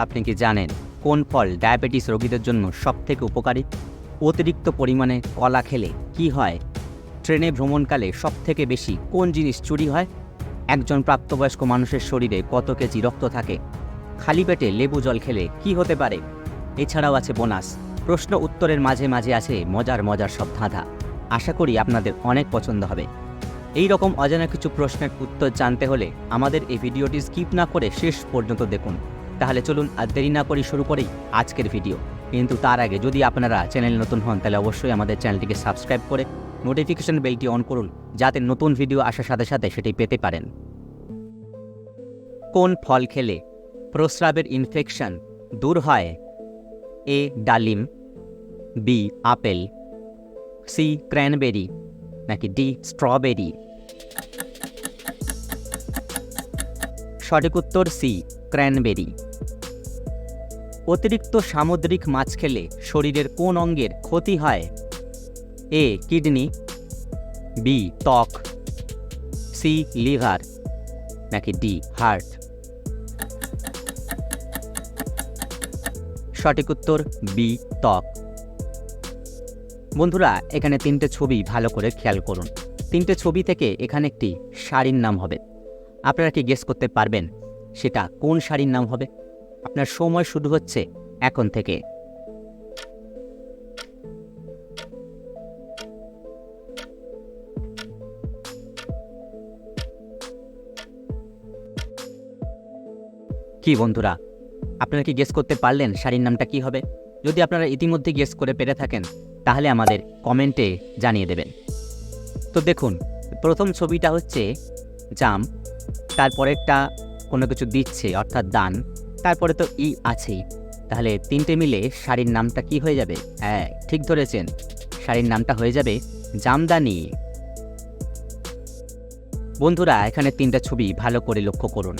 আপনি কি জানেন কোন ফল ডায়াবেটিস রোগীদের জন্য সবথেকে উপকারী? অতিরিক্ত পরিমাণে কলা খেলে কি হয়? ট্রেনে ভ্রমণকালে সবথেকে বেশি কোন জিনিস চুরি হয়? একজন প্রাপ্তবয়স্ক মানুষের শরীরে কত কেজি রক্ত থাকে? খালি পেটে লেবু জল খেলে কি হতে পারে? এছাড়াও আছে বোনাস। প্রশ্ন উত্তরের মাঝে মাঝে আছে মজার মজার সব ধাঁধা। আশা করি আপনাদের অনেক পছন্দ হবে। এই রকম অজানা কিছু প্রশ্নের উত্তর জানতে হলে আমাদের এই ভিডিওটি স্কিপ না করে শেষ পর্যন্ত দেখুন। তাহলে চলুন আর দেরি না করি শুরু করেই আজকের ভিডিও। কিন্তু তার আগে যদি আপনারা চ্যানেল নতুন হন, তাহলে অবশ্যই আমাদের চ্যানেলটিকে সাবস্ক্রাইব করে নোটিফিকেশন বেলটি অন করুন, যাতে নতুন ভিডিও আসার সাথে সাথে সেটি পেতে পারেন। কোন ফল খেলে প্রস্রাবের ইনফেকশন দূর হয়? এ, ডালিম, বি, আপেল, সি, ক্র্যানবেরি, নাকি ডি, স্ট্রবেরি? সঠিক উত্তর সি, ক্র্যানবেরি। অতিরিক্ত সামুদ্রিক মাছ খেলে শরীরের কোন অঙ্গের ক্ষতি হয়? এ, কিডনি, বি, ত্বক, সি, লিভার, নাকি ডি, হার্ট? সঠিক উত্তর, বি, ত্বক। বন্ধুরা, এখানে তিনটে ছবি ভালো করে খেয়াল করুন। তিনটে ছবি থেকে এখানে একটি শাড়ির নাম হবে। আপনারা কি গেস করতে পারবেন সেটা কোন শাড়ির নাম হবে? আপনার সময় শুরু হচ্ছে এখন থেকে। কি বন্ধুরা, আপনারা কি গেস করতে পারলেন শাড়ির নামটা কি হবে? যদি আপনারা ইতিমধ্যে গেস করে পেরে থাকেন, তাহলে আমাদের কমেন্টে জানিয়ে দেবেন। তো দেখুন, প্রথম ছবিটা হচ্ছে জাম, তারপরেরটা কোনো কিছু দিচ্ছে, অর্থাৎ দান। তারপরে তো ই আছেই। তাহলে তিনটে মিলে শাড়ির নামটা কি হয়ে যাবে? হ্যাঁ ঠিক ধরেছেন। শাড়ির নামটা হয়ে যাবে জামদানি। বন্ধুরা, এখানে তিনটা ছবি ভালো করে লক্ষ্য করুন।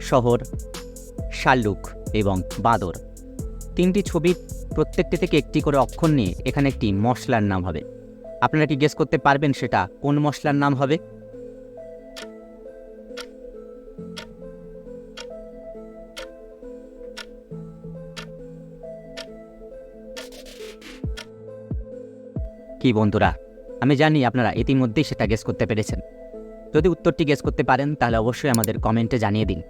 শহর শাল্লুক এবং বাদর। তিনটি ছবির প্রত্যেকটি থেকে একটি করে অক্ষর নিয়ে এখানে একটি মশলার নাম হবে। আপনারা কি গেস করতে পারবেন সেটা কোন মশলার নাম হবে? কি বন্ধুরা? আমি জানি আপনারা ইতিমধ্যেই সেটা গেস করতে পেরেছেন। যদি উত্তরটি গেস করতে পারেন, তাহলে অবশ্যই আমাদের কমেন্টে জানিয়ে দিন।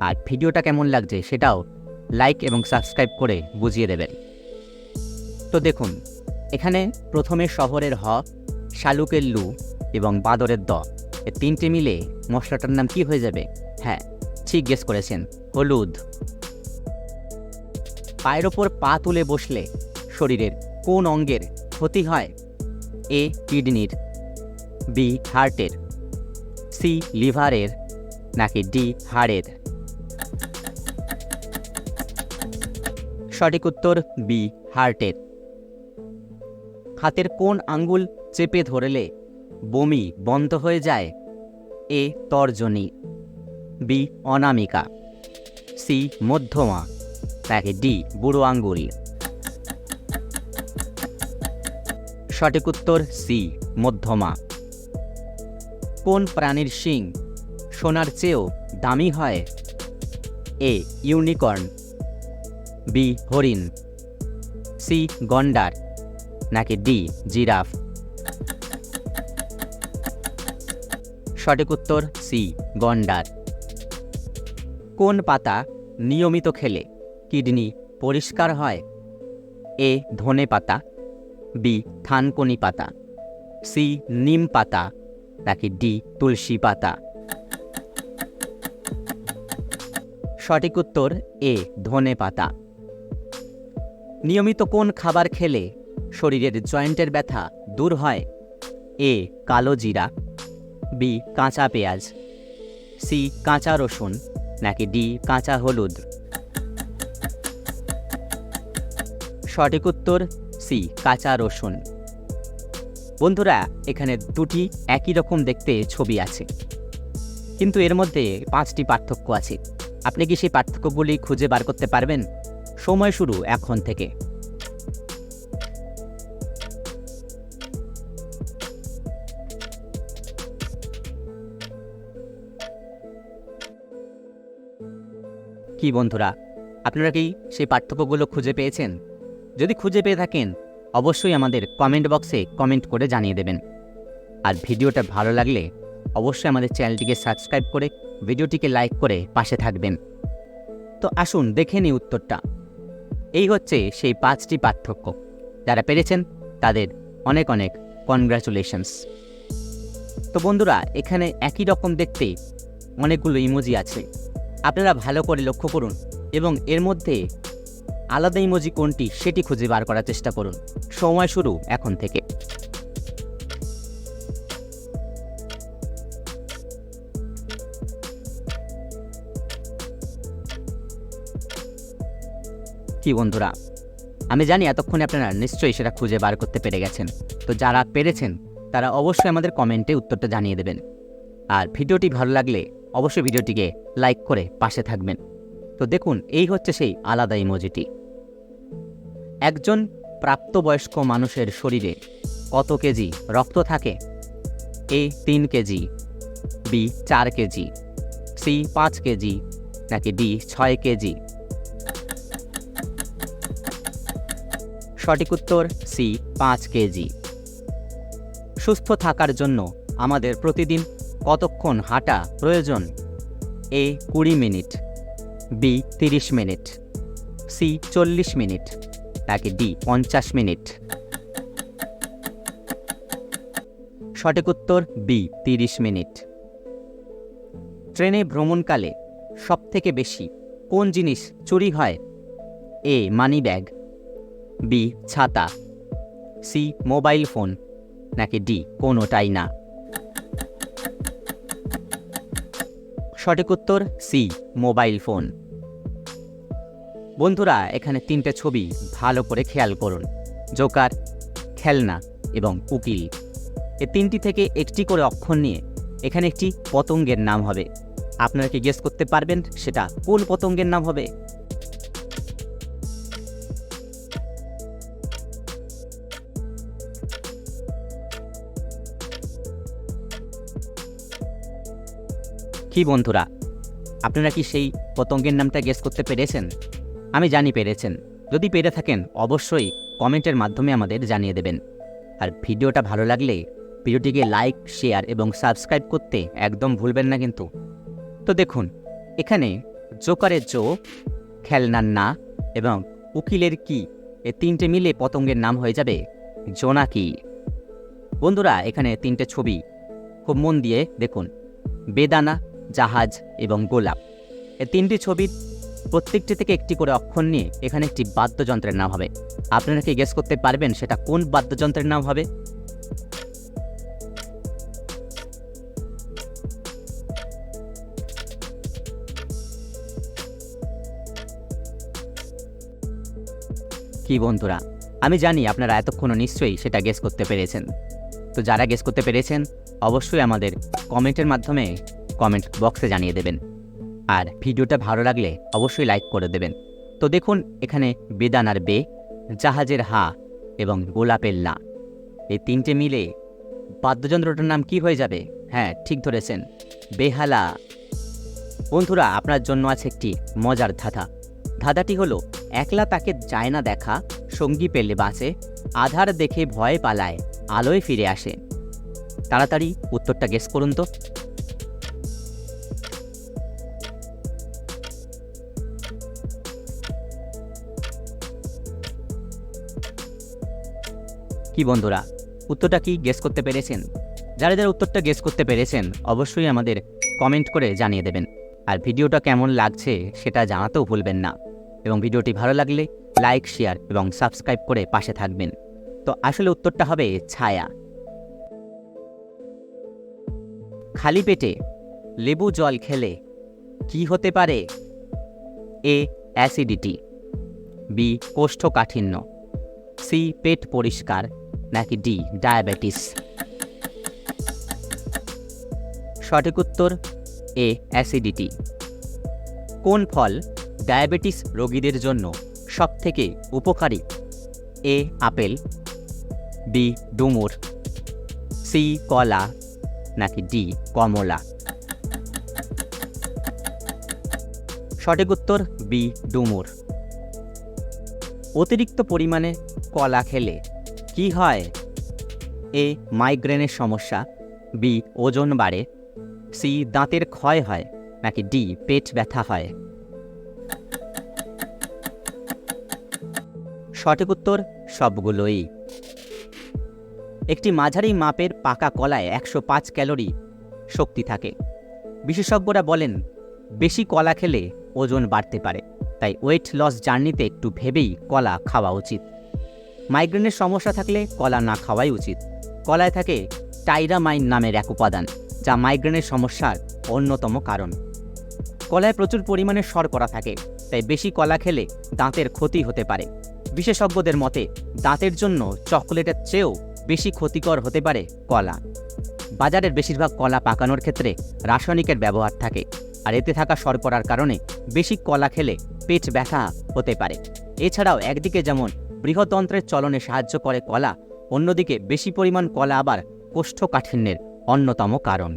আর ভিডিওটা কেমন লাগছে সেটাও লাইক এবং সাবস্ক্রাইব করে বুঝিয়ে দেবেন। তো দেখুন, এখানে প্রথমে শহরের হ, শালুকের লু এবং বাদরের দ। এ তিনটে মিলে মশলাটার নাম কি হয়ে যাবে? হ্যাঁ ঠিক গেস করেছেন, হলুদ। পায়ের ওপর পা তুলে বসলে শরীরের কোন অঙ্গের ক্ষতি হয়? এ কিডনির, বি হার্টের, সি লিভারের, নাকি ডি হাড়ের? সঠিক উত্তর বি হার্টের। হাতের কোন আঙ্গুল চেপে ধরলে বমি বন্ধ হয়ে যায়? এ তর্জনী, বি অনামিকা, সি মধ্যমা, নাকি ডি বুড়ো আঙ্গুল? সঠিক উত্তর সি, মধ্যমা। কোন প্রাণীর শিং সোনার চেয়েও দামি হয়? A, unicorn. বি, হরিণ। সি, গন্ডার। নাকি ডি, জিরাফ। সঠিক উত্তর সি, গন্ডার। কোন পাতা নিয়মিত খেলে কিডনি পরিষ্কার হয়? এ, ধনে পাতা। বি থানকনি পাতা। সি নিম পাতা। নাকি ডি তুলসী পাতা। সঠিক উত্তর এ ধনে পাতা। নিয়মিত কোন খাবার খেলে শরীরের জয়েন্টের ব্যথা দূর হয়? এ কালো জিরা। বি কাঁচা পেঁয়াজ। সি কাঁচা রসুন। নাকি ডি কাঁচা হলুদ। সঠিক উত্তর সি কাঁচা রসুন। বন্ধুরা, এখানে দুটি একই রকম দেখতে ছবি আছে। কিন্তু এর মধ্যে পাঁচটি পার্থক্য আছে। আপনি কি সেই পার্থক্যগুলি খুঁজে বার করতে পারবেন? সময় শুরু এখন থেকে। কি বন্ধুরা, আপনারা কি সেই পার্থক্যগুলো খুঁজে পেয়েছেন? যদি খুঁজে পেয়ে থাকেন, অবশ্যই আমাদের কমেন্ট বক্সে কমেন্ট করে জানিয়ে দেবেন। আর ভিডিওটা ভালো লাগলে, অবশ্যই আমাদের চ্যানেলটিকে সাবস্ক্রাইব করে, ভিডিওটিকে লাইক করে পাশে থাকবেন। তো আসুন, দেখে নিই উত্তরটা। এই হচ্ছে সেই পাঁচটি পার্থক্য। যারা পেরেছেন, তাদের অনেক অনেক কনগ্রাচুলেশনস তো বন্ধুরা, এখানে একই রকম দেখতে অনেকগুলো ইমোজি আছে। আপনারা ভালো করে লক্ষ্য করুন এবং এর মধ্যে আলাদা ইমোজি কোনটি সেটি খুঁজে বার করার চেষ্টা করুন। সময় শুরু এখন থেকে। কি বন্ধুরা, আমি জানি এতক্ষণে আপনারা নিশ্চয়ই সেটা খুঁজে বার করতে পেরে গেছেন। তো যারা পেরেছেন, তারা অবশ্যই আমাদের কমেন্টে উত্তরটা জানিয়ে দেবেন। আর ভিডিওটি ভালো লাগলে অবশ্যই ভিডিওটিকে লাইক করে পাশে থাকবেন। তো দেখুন, এই হচ্ছে সেই আলাদা ইমোজিটি। একজন প্রাপ্তবয়স্ক মানুষের শরীরে কত কেজি রক্ত থাকে? এ, তিন কেজি, বি, চার কেজি, সি, পাঁচ কেজি, নাকি ডি, ছয় কেজি? সঠিক উত্তর, সি, পাঁচ কেজি। সুস্থ থাকার জন্য আমাদের প্রতিদিন কতক্ষণ হাঁটা প্রয়োজন? এ, কুড়ি মিনিট, বি, তিরিশ মিনিট, সি, চল্লিশ মিনিট। নাকি ডি পঞ্চাশ মিনিট। সঠিক উত্তর বি, তিরিশ মিনিট। ট্রেনে ভ্রমণকালে সবথেকে বেশি কোন জিনিস চুরি হয়? A, money bag. বি, ছাতা। C, mobile phone. নাকি ডি, কোনোটাই না। সঠিক উত্তর সি, মোবাইল ফোন। বন্ধুরা, এখানে তিনটে ছবি ভালো করে খেয়াল করুন। জোকার, খেলনা এবং উকিল। এ তিনটি থেকে একটি করে অক্ষর নিয়ে এখানে একটি পতঙ্গের নাম হবে। আপনারা কি গেস করতে পারবেন সেটা কোন পতঙ্গের নাম হবে? কি বন্ধুরা, আপনারা কি সেই পতঙ্গের নামটা গেস করতে পেরেছেন? আমি জানি পেরেছেন। যদি পেরে থাকেন, অবশ্যই কমেন্টের মাধ্যমে আমাদের জানিয়ে দেবেন। আর ভিডিওটা ভালো লাগলে ভিডিওটিকে লাইক, শেয়ার এবং সাবস্ক্রাইব করতে একদম ভুলবেন না কিন্তু। তো দেখুন, এখানে জোকারের জো, খেলনার না এবং উকিলের কি, এ তিনটে মিলে পতঙ্গের নাম হয়ে যাবে জোনা জোনাকি বন্ধুরা, এখানে তিনটে ছবি। খুব মন দিয়ে দেখুন। বেদানা, জাহাজ এবং গোলাপ। এ তিনটি ছবির প্রত্যেকটি থেকে একটি করে অক্ষর নিয়ে এখানে একটি বাদ্যযন্ত্রের নাম হবে। আপনারা কি গেস করতে পারবেন সেটা কোন বাদ্যযন্ত্রের নাম হবে? কি বন্ধুরা, আমি জানি আপনারা এতক্ষণও নিশ্চয়ই সেটা গেস করতে পেরেছেন। তো যারা গেস করতে পেরেছেন, অবশ্যই আমাদের কমেন্টের মাধ্যমে কমেন্ট বক্সে জানিয়ে দেবেন। আর ভিডিওটা ভালো লাগলে অবশ্যই লাইক করে দেবেন। তো দেখুন, এখানে বেদানার বে, জাহাজের হা এবং গোলাপের লা। এই তিনটে মিলে বাদ্যযন্ত্রটার নাম কি হয়ে যাবে? হ্যাঁ ঠিক ধরেছেন, বেহালা। বন্ধুরা, আপনার জন্য আছে একটি মজার ধাঁধা। ধাঁধাটি হলো, একলা তাকে যায় না দেখা, সঙ্গী পেলে বাঁচে, আধার দেখে ভয় পালায়, আলোয় ফিরে আসে। তাড়াতাড়ি উত্তরটা গেস করুন তো। কি বন্ধুরা? উত্তরটা কি গেস করতে পেরেছেন? যারা যারা উত্তরটা গেস করতে পেরেছেন, অবশ্যই আমাদের কমেন্ট করে জানিয়ে দেবেন। আর ভিডিওটা কেমন লাগছে সেটা জানাতেও ভুলবেন না। এবং ভিডিওটি ভালো লাগলে লাইক শেয়ার এবং সাবস্ক্রাইব করে পাশে থাকবেন। তো আসলে উত্তরটা হবে ছায়া। খালি পেটে লেবু জল খেলে কি হতে পারে? এ অ্যাসিডিটি বি, কোষ্ঠকাঠিন্য। সি, পেট পরিষ্কার। নাকি ডি, ডায়াবেটিস? সঠিক উত্তর, এ, অ্যাসিডিটি। কোন ফল ডায়াবেটিস রোগীদের জন্য সবথেকে উপকারী? A, apple. বি, ডুমুর। সি, কলা। নাকি ডি, কমলা। সঠিক উত্তর, বি, ডুমুর। অতিরিক্ত পরিমাণে কলা খেলে কি হয়? এ মাইগ্রেনের সমস্যা, বি, ওজন বাড়ে, সি, দাঁতের ক্ষয় হয়, নাকি ডি, পেট ব্যথা হয়? সঠিক উত্তর সবগুলোই। একটি মাঝারি মাপের পাকা কলায় একশো পাঁচ ক্যালোরি শক্তি থাকে। বিশেষজ্ঞরা বলেন, বেশি কলা খেলে ওজন বাড়তে পারে, তাই ওয়েট লস জার্নিতে একটু ভেবেই কলা খাওয়া উচিত। মাইগ্রেনের সমস্যা থাকলে কলা না খাওয়াই উচিত। কলায় থাকে টাইরামাইন নামের এক উপাদান, যা মাইগ্রেনের সমস্যার অন্যতম কারণ। কলায় প্রচুর পরিমাণে শর্করা থাকে, তাই বেশি কলা খেলে দাঁতের ক্ষতি হতে পারে। বিশেষজ্ঞদের মতে, দাঁতের জন্য চকোলেটের চেয়েও বেশি ক্ষতিকর হতে পারে কলা। বাজারের বেশিরভাগ কলা পাকানোর ক্ষেত্রে রাসায়নিকের ব্যবহার থাকে, আর এতে থাকা শর্করার কারণে বেশি কলা খেলে পেট ব্যথা হতে পারে। এছাড়াও একদিকে যেমন বৃহতন্ত্রের চলনে সাহায্য করে কলা অন্যদিকে বেশি পরিমাণ কলা আবার কোষ্ঠকাঠিন্যের অন্যতম কারণ।